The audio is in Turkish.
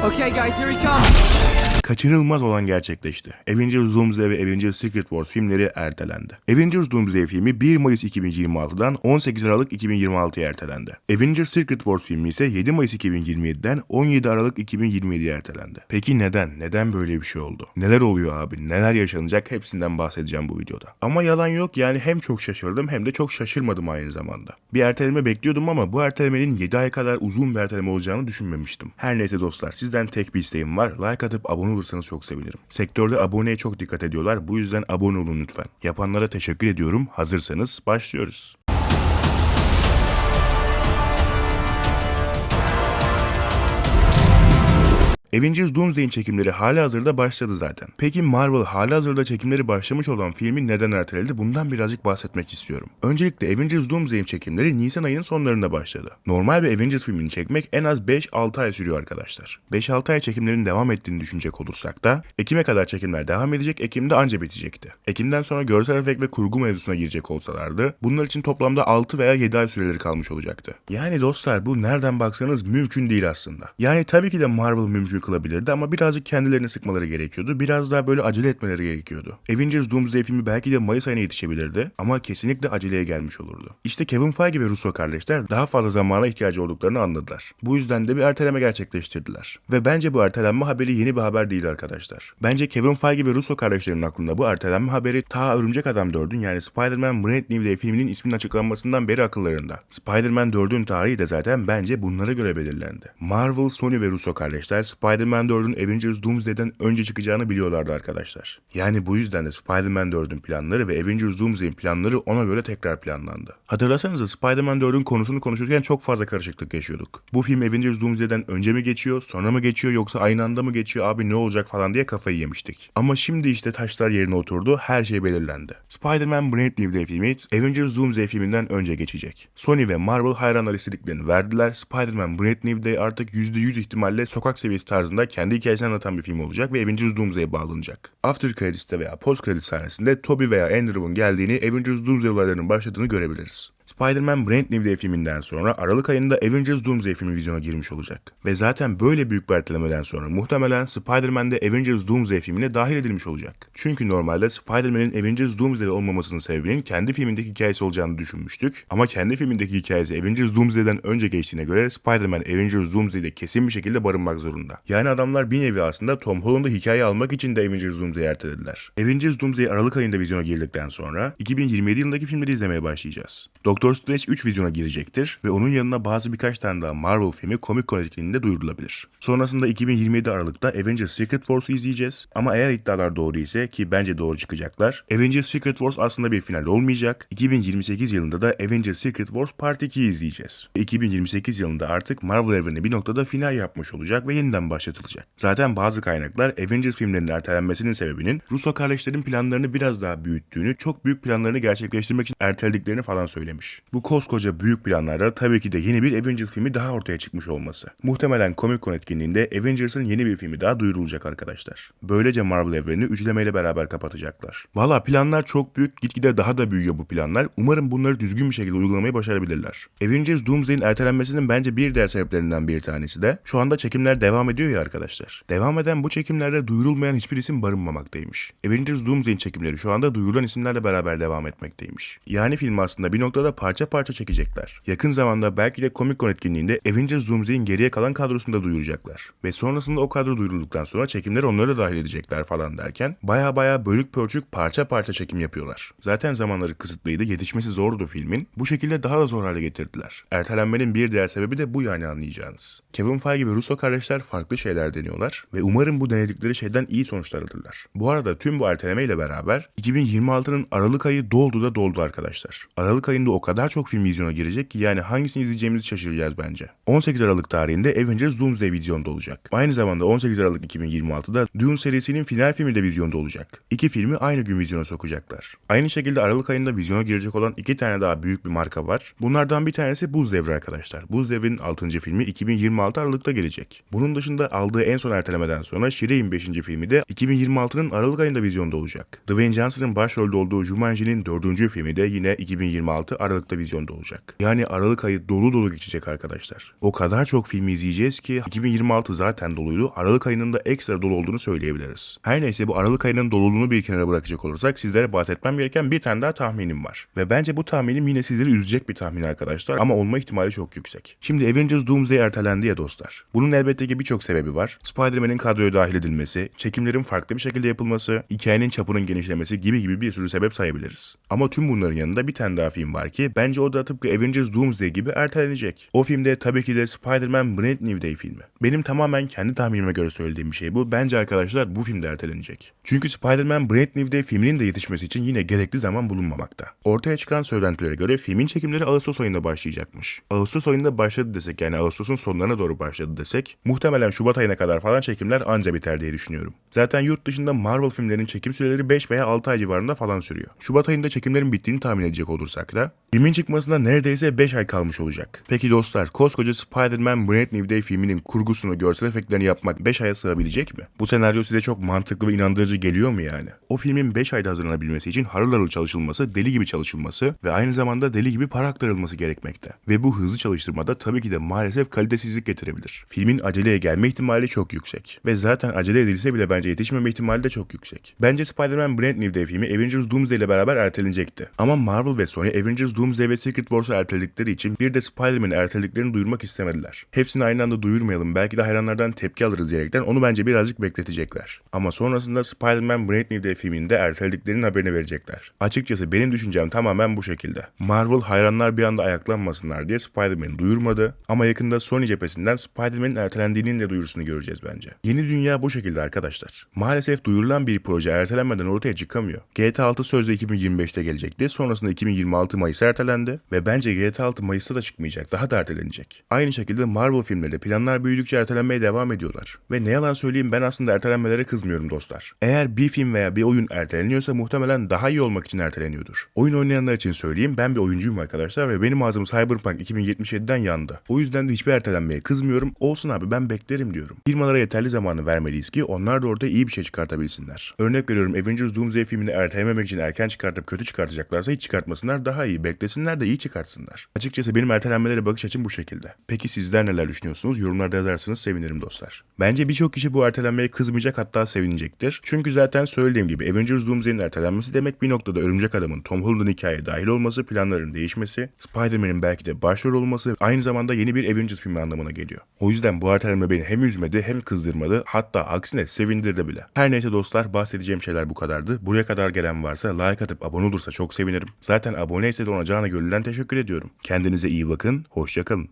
Okay, guys, here he comes. Kaçınılmaz olan gerçekleşti. Avengers Doomsday ve Avengers Secret Wars filmleri ertelendi. Avengers Doomsday filmi 1 Mayıs 2026'dan 18 Aralık 2026'ya ertelendi. Avengers Secret Wars filmi ise 7 Mayıs 2027'den 17 Aralık 2027'ye ertelendi. Peki neden? Neden böyle bir şey oldu? Neler oluyor abi? Neler yaşanacak? Hepsinden bahsedeceğim bu videoda. Ama yalan yok yani hem çok şaşırdım hem de çok şaşırmadım aynı zamanda. Bir erteleme bekliyordum ama bu ertelemenin 7 ay kadar uzun bir erteleme olacağını düşünmemiştim. Her neyse dostlar sizden tek bir isteğim var. Like atıp abone olursanız çok sevinirim. Sektörde aboneye çok dikkat ediyorlar. Bu yüzden abone olun lütfen. Yapanlara teşekkür ediyorum. Hazırsanız başlıyoruz. Avengers Doomsday'in çekimleri hala hazırda başladı zaten. Peki Marvel hala hazırda çekimleri başlamış olan filmi neden erteledi? Bundan birazcık bahsetmek istiyorum. Öncelikle Avengers Doomsday'in çekimleri Nisan ayının sonlarında başladı. Normal bir Avengers filmini çekmek en az 5-6 ay sürüyor arkadaşlar. 5-6 ay çekimlerin devam ettiğini düşünecek olursak da Ekim'e kadar çekimler devam edecek, Ekim'de anca bitecekti. Ekim'den sonra görsel efekt ve kurgu mevzusuna girecek olsalardı bunlar için toplamda 6 veya 7 ay süreleri kalmış olacaktı. Yani dostlar bu nereden baksanız mümkün değil aslında. Yani tabii ki de Marvel mümkün kılabilirdi ama birazcık kendilerini sıkmaları gerekiyordu. Biraz daha böyle acele etmeleri gerekiyordu. Avengers Doomsday filmi belki de Mayıs ayına yetişebilirdi ama kesinlikle aceleye gelmiş olurdu. İşte Kevin Feige ve Russo kardeşler daha fazla zamana ihtiyacı olduklarını anladılar. Bu yüzden de bir erteleme gerçekleştirdiler. Ve bence bu ertelenme haberi yeni bir haber değil arkadaşlar. Bence Kevin Feige ve Russo kardeşlerin aklında bu ertelenme haberi ta Örümcek Adam 4'ün yani Spider-Man Brand New Day filminin isminin açıklanmasından beri akıllarında. Spider-Man 4'ün tarihi de zaten bence bunlara göre belirlendi. Marvel, Sony ve Russo kardeşler Spider-Man 4'ün Avengers Doomsday'den önce çıkacağını biliyorlardı arkadaşlar. Yani bu yüzden de Spider-Man 4'ün planları ve Avengers Doomsday'in planları ona göre tekrar planlandı. Hatırlasanıza Spider-Man 4'ün konusunu konuşurken çok fazla karışıklık yaşıyorduk. Bu film Avengers Doomsday'den önce mi geçiyor, sonra mı geçiyor yoksa aynı anda mı geçiyor abi ne olacak falan diye kafayı yemiştik. Ama şimdi işte taşlar yerine oturdu, her şey belirlendi. Spider-Man Brand New Day filmi Avengers Doomsday filminden önce geçecek. Sony ve Marvel hayranlar istediklerini verdiler. Spider-Man Brand New Day artık %100 ihtimalle sokak seviyesi tarzında kendi hikayesini anlatan bir film olacak ve Avengers Doomsday'e bağlanacak. After Credits'te veya Post Credit sahnesinde Toby veya Andrew'un geldiğini Avengers Doomsday olaylarının başladığını görebiliriz. Spider-Man Brand New Day filminden sonra Aralık ayında Avengers Doomsday filmi vizyona girmiş olacak. Ve zaten böyle büyük bir ertelemeden sonra muhtemelen Spider-Man de Avengers Doomsday filmine dahil edilmiş olacak. Çünkü normalde Spider-Man'in Avengers Doomsday olmamasının sebebinin kendi filmindeki hikayesi olacağını düşünmüştük. Ama kendi filmindeki hikayesi Avengers Doomsday'den önce geçtiğine göre Spider-Man Avengers Doomsday'de kesin bir şekilde barınmak zorunda. Yani adamlar bir nevi aslında Tom Holland'ı hikaye almak için de Avengers Doomsday'i ertelediler. Avengers Doomsday Aralık ayında vizyona girdikten sonra 2027 yılındaki filmleri izlemeye başlayacağız. Doctor Strange 3 vizyona girecektir ve onun yanına bazı birkaç tane daha Marvel filmi Comic Con etkinliğinde duyurulabilir. Sonrasında 2027 Aralık'ta Avengers Secret Wars'u izleyeceğiz ama eğer iddialar doğru ise ki bence doğru çıkacaklar Avengers Secret Wars aslında bir final olmayacak. 2028 yılında da Avengers Secret Wars Part 2'yi izleyeceğiz. Ve 2028 yılında artık Marvel evreni bir noktada final yapmış olacak ve yeniden başlatılacak. Zaten bazı kaynaklar Avengers filmlerinin ertelenmesinin sebebinin Russo kardeşlerin planlarını biraz daha büyüttüğünü, çok büyük planlarını gerçekleştirmek için ertelediklerini falan söylemiş. Bu koskoca büyük planlarda tabii ki de yeni bir Avengers filmi daha ortaya çıkmış olması. Muhtemelen Comic Con etkinliğinde Avengers'ın yeni bir filmi daha duyurulacak arkadaşlar. Böylece Marvel evrenini üçlemeyle beraber kapatacaklar. Valla planlar çok büyük, gitgide daha da büyüyor bu planlar. Umarım bunları düzgün bir şekilde uygulamayı başarabilirler. Avengers Doomsday'in ertelenmesinin bence bir diğer sebeplerinden bir tanesi de şu anda çekimler devam ediyor ya arkadaşlar. Devam eden bu çekimlerde duyurulmayan hiçbir isim barınmamaktaymış. Avengers Doomsday'in çekimleri şu anda duyurulan isimlerle beraber devam etmekteymiş. Yani film aslında bir noktada parça parça çekecekler. Yakın zamanda belki de Comic Con etkinliğinde Avengers Doomsday'in geriye kalan kadrosunu da duyuracaklar. Ve sonrasında o kadro duyurulduktan sonra çekimleri onları da dahil edecekler falan derken baya baya bölük pörçük parça parça çekim yapıyorlar. Zaten zamanları kısıtlıydı, yetişmesi zordu filmin. Bu şekilde daha da zor hale getirdiler. Ertelenmenin bir diğer sebebi de bu yani anlayacağınız. Kevin Feige ve Russo kardeşler farklı şeyler deniyorlar ve umarım bu denedikleri şeyden iyi sonuçlar alırlar. Bu arada tüm bu erteleme ile beraber 2026'nın Aralık ayı doldu da doldu arkadaşlar. Aralık ayında o kadar çok film vizyona girecek ki yani hangisini izleyeceğimizi şaşıracağız bence. 18 Aralık tarihinde Avengers Doomsday vizyonda olacak. Aynı zamanda 18 Aralık 2026'da Dune serisinin final filmi de vizyonda olacak. İki filmi aynı gün vizyona sokacaklar. Aynı şekilde Aralık ayında vizyona girecek olan iki tane daha büyük bir marka var. Bunlardan bir tanesi Buz Devri arkadaşlar. Buz Devri'nin 6. filmi 2026 Aralık'ta gelecek. Bunun dışında aldığı en son ertelemeden sonra Shirey'in 5. filmi de 2026'nın Aralık ayında vizyonda olacak. Dwayne Johnson'ın başrolde olduğu Jumanji'nin 4. filmi de yine 2026 Aralık Aralık'ta vizyonda olacak. Yani Aralık ayı dolu dolu geçecek arkadaşlar. O kadar çok film izleyeceğiz ki 2026 zaten doluydu. Aralık ayının da ekstra dolu olduğunu söyleyebiliriz. Her neyse bu Aralık ayının doluluğunu bir kenara bırakacak olursak sizlere bahsetmem gereken bir tane daha tahminim var. Ve bence bu tahminim yine sizleri üzecek bir tahmin arkadaşlar ama olma ihtimali çok yüksek. Şimdi Avengers Doomsday ertelendi ya dostlar. Bunun elbette ki birçok sebebi var. Spider-Man'in kadroya dahil edilmesi, çekimlerin farklı bir şekilde yapılması, hikayenin çapının genişlemesi gibi gibi bir sürü sebep sayabiliriz. Ama tüm bunların yanında bir tane daha film var ki bence o da tıpkı Avengers Doomsday gibi ertelenecek. O filmde tabii ki de Spider-Man Brand New Day filmi. Benim tamamen kendi tahminime göre söylediğim bir şey bu. Bence arkadaşlar bu film de ertelenecek. Çünkü Spider-Man Brand New Day filminin de yetişmesi için yine gerekli zaman bulunmamakta. Ortaya çıkan söylentilere göre filmin çekimleri Ağustos ayında başlayacakmış. Ağustos ayında başladı desek yani Ağustos'un sonlarına doğru başladı desek muhtemelen Şubat ayına kadar falan çekimler anca biter diye düşünüyorum. Zaten yurt dışında Marvel filmlerinin çekim süreleri 5 veya 6 ay civarında falan sürüyor. Şubat ayında çekimlerin bittiğini tahmin edecek olursak da filmin çıkmasına neredeyse 5 ay kalmış olacak. Peki dostlar koskoca Spider-Man Brand New Day filminin kurgusunu, görsel efektlerini yapmak 5 aya sığabilecek mi? Bu senaryo size çok mantıklı ve inandırıcı geliyor mu yani? O filmin 5 ayda hazırlanabilmesi için harıl harıl çalışılması, deli gibi çalışılması ve aynı zamanda deli gibi para aktarılması gerekmekte. Ve bu hızlı çalıştırmada tabii ki de maalesef kalitesizlik getirebilir. Filmin aceleye gelme ihtimali çok yüksek. Ve zaten acele edilse bile bence yetişmeme ihtimali de çok yüksek. Bence Spider-Man Brand New Day filmi Avengers Doomsday ile beraber ertelenecekti. Ama Marvel ve Sony Avengers Doomsday ve Secret Wars'u erteledikleri için bir de Spider-Man'i ertelediklerini duyurmak istemediler. Hepsini aynı anda duyurmayalım belki de hayranlardan tepki alırız diyerekten onu bence birazcık bekletecekler. Ama sonrasında Spider-Man Brand New Day filminde ertelediklerinin haberini verecekler. Açıkçası benim düşüncem tamamen bu şekilde. Marvel hayranlar bir anda ayaklanmasınlar diye Spider-Man'i duyurmadı ama yakında Sony cephesinden Spider-Man'in ertelendiğinin de duyurusunu göreceğiz bence. Yeni dünya bu şekilde arkadaşlar. Maalesef duyurulan bir proje ertelenmeden ortaya çıkamıyor. GTA 6 sözde 2025'te gelecekti. Sonrasında 2026 Mayıs'a ertelendi ve bence GTA 6 Mayıs'ta da çıkmayacak. Daha da ertelenecek. Aynı şekilde Marvel filmleri planlar büyüdükçe ertelenmeye devam ediyorlar. Ve ne yalan söyleyeyim ben aslında ertelenmelere kızmıyorum dostlar. Eğer bir film veya bir oyun erteleniyorsa muhtemelen daha iyi olmak için erteleniyordur. Oyun oynayanlar için söyleyeyim ben bir oyuncuyum arkadaşlar ve benim ağzım Cyberpunk 2077'den yandı. O yüzden de hiçbir ertelenmeye kızmıyorum. Olsun abi ben beklerim diyorum. Firmalara yeterli zamanı vermeliyiz ki onlar da orada iyi bir şey çıkartabilsinler. Örnek veriyorum Avengers Doomsday filmini ertelememek için erken çıkartıp kötü çıkartacaklarsa hiç çıkartmasınlar daha iyi. Beklesinler de iyi çıkartsınlar. Açıkçası benim ertelenmelere bakış açım bu şekilde. Peki sizler neler düşünüyorsunuz? Yorumlarda yazarsanız sevinirim dostlar. Bence birçok kişi bu ertelenmeye kızmayacak hatta sevinecektir. Çünkü zaten söylediğim gibi Avengers Doomsday'in ertelenmesi demek bir noktada Örümcek Adam'ın Tom Holland'ın hikayeye dahil olması, planların değişmesi, Spider-Man'in belki de başrol olması aynı zamanda yeni bir Avengers filmi anlamına geliyor. O yüzden bu ertelenme beni hem üzmedi hem kızdırmadı hatta aksine sevindirdi bile. Her neyse dostlar bahsedeceğim şeyler bu kadardı. Buraya kadar gelen varsa like atıp abone olursa çok sevinirim. Zaten aboneyse de ona canı gönülden teşekkür ediyorum. Kendinize iyi bakın, hoşçakalın.